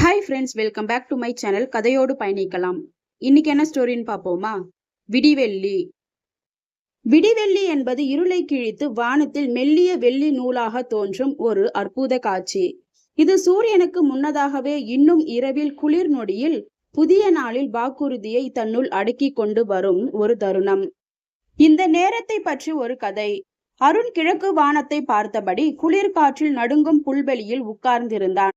Hi friends welcome back to my channel கதையோடு பயணிக்கலாம். இன்னைக்கு என்ன ஸ்டோரின்னு பார்ப்போமா? விடிவெள்ளி. விடிவெள்ளி என்பது இருளை கிழித்து வானத்தில் மெல்லிய வெள்ளி நூலாக தோன்றும் ஒரு அற்புத காட்சி. இது சூரியனுக்கு முன்னதாகவே இன்னும் இரவில் குளிர் நொடியில் புதிய நாளில் வாக்குறுதியை தன்னுள் அடக்கி கொண்டு வரும் ஒரு தருணம். இந்த நேரத்தை பற்றி ஒரு கதை. அருண் கிழக்கு வானத்தை பார்த்தபடி குளிர்காற்றில் நடுங்கும் புல்வெளியில் உட்கார்ந்திருந்தான்.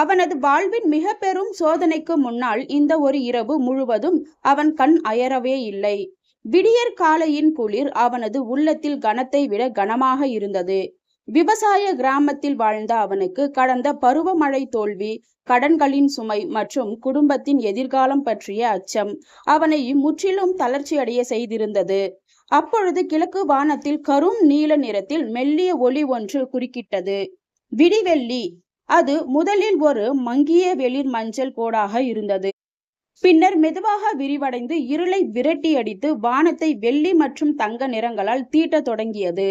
அவனது வாழ்வின் மிக பெரும் சோதனைக்கு முன்னால் இந்த ஒரு இரவு முழுவதும் அவன் கண் அயரவே இல்லை. விடியற் காலையின் குளிர் அவனது உள்ளத்தில் கனத்தை விட கனமாக இருந்தது. விவசாய கிராமத்தில் வாழ்ந்த அவனுக்கு கடந்த பருவமழை தோல்வி கடன்களின் சுமை மற்றும் குடும்பத்தின் எதிர்காலம் பற்றிய அச்சம் அவனை முற்றிலும் தளர்ச்சியடைய செய்திருந்தது. அப்பொழுது கிழக்கு வானத்தில் கரும் நீல நிறத்தில் மெல்லிய ஒளி ஒன்று குறுக்கிட்டது. விடிவெள்ளி அது முதலில் ஒரு மங்கிய வெளிர் மஞ்சள் கோடாக இருந்தது. பின்னர் மெதுவாக விரிவடைந்து இருளை விரட்டி அடித்து வானத்தை வெள்ளி மற்றும் தங்க நிறங்களால் தீட்டத் தொடங்கியது.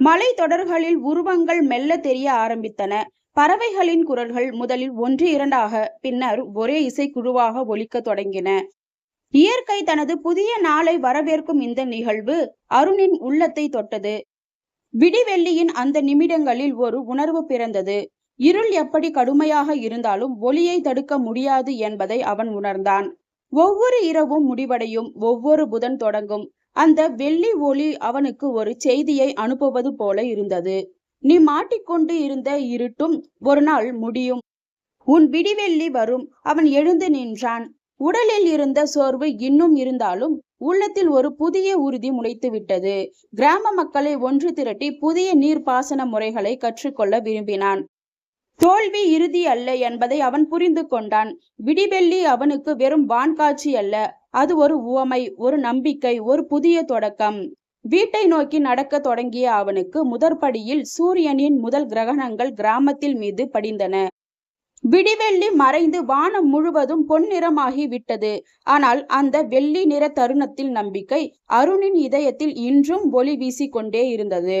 மலை தொடர்களில் உருவங்கள் மெல்ல தெரிய ஆரம்பித்தன. பறவைகளின் குரல்கள் முதலில் ஒன்று இரண்டாக பின்னர் ஒரே இசைக்குழுவாக ஒலிக்க தொடங்கின. இயற்கை தனது புதிய நாளை வரவேற்கும் இந்த நிகழ்வு அருணின் உள்ளத்தை தொட்டது. விடிவெள்ளியின் அந்த நிமிடங்களில் ஒரு உணர்வு பிறந்தது. இருள் எப்படி கடுமையாக இருந்தாலும் ஒளியை தடுக்க முடியாது என்பதை அவன் உணர்ந்தான். ஒவ்வொரு இரவும் முடிவடையும் ஒவ்வொரு புதன் தொடங்கும். அந்த வெள்ளி ஒளி அவனுக்கு ஒரு செய்தியை அனுப்புவது போல இருந்தது. நீ மாட்டிக்கொண்டு இருந்த இருட்டும் ஒரு நாள் முடியும். உன் விடிவெள்ளி வரும். அவன் எழுந்து நின்றான். உடலில் இருந்த சோர்வு இன்னும் இருந்தாலும் உள்ளத்தில் ஒரு புதிய உறுதி முளைத்து விட்டது கிராம மக்களை ஒன்று திரட்டி புதிய நீர்ப்பாசன முறைகளை கற்றுக்கொள்ள விரும்பினான். தோல்வி இறுதி அல்ல என்பதை அவன் புரிந்து கொண்டான். விடிவெள்ளி அவனுக்கு வெறும் வான்காட்சி அல்ல அது ஒரு உவமை ஒரு நம்பிக்கை ஒரு புதிய தொடக்கம். வீட்டை நோக்கி நடக்க தொடங்கிய அவனுக்கு முதற்படியில் சூரியனின் முதல் கிரகணங்கள் கிராமத்தில் மீது படிந்தன. விடிவெள்ளி மறைந்து வானம் முழுவதும் பொன்னிறமாகி விட்டது. ஆனால் அந்த வெள்ளி நிற தருணத்தில் நம்பிக்கை அருணின் இதயத்தில் இன்றும் ஒளி வீசிக்கொண்டே இருந்தது.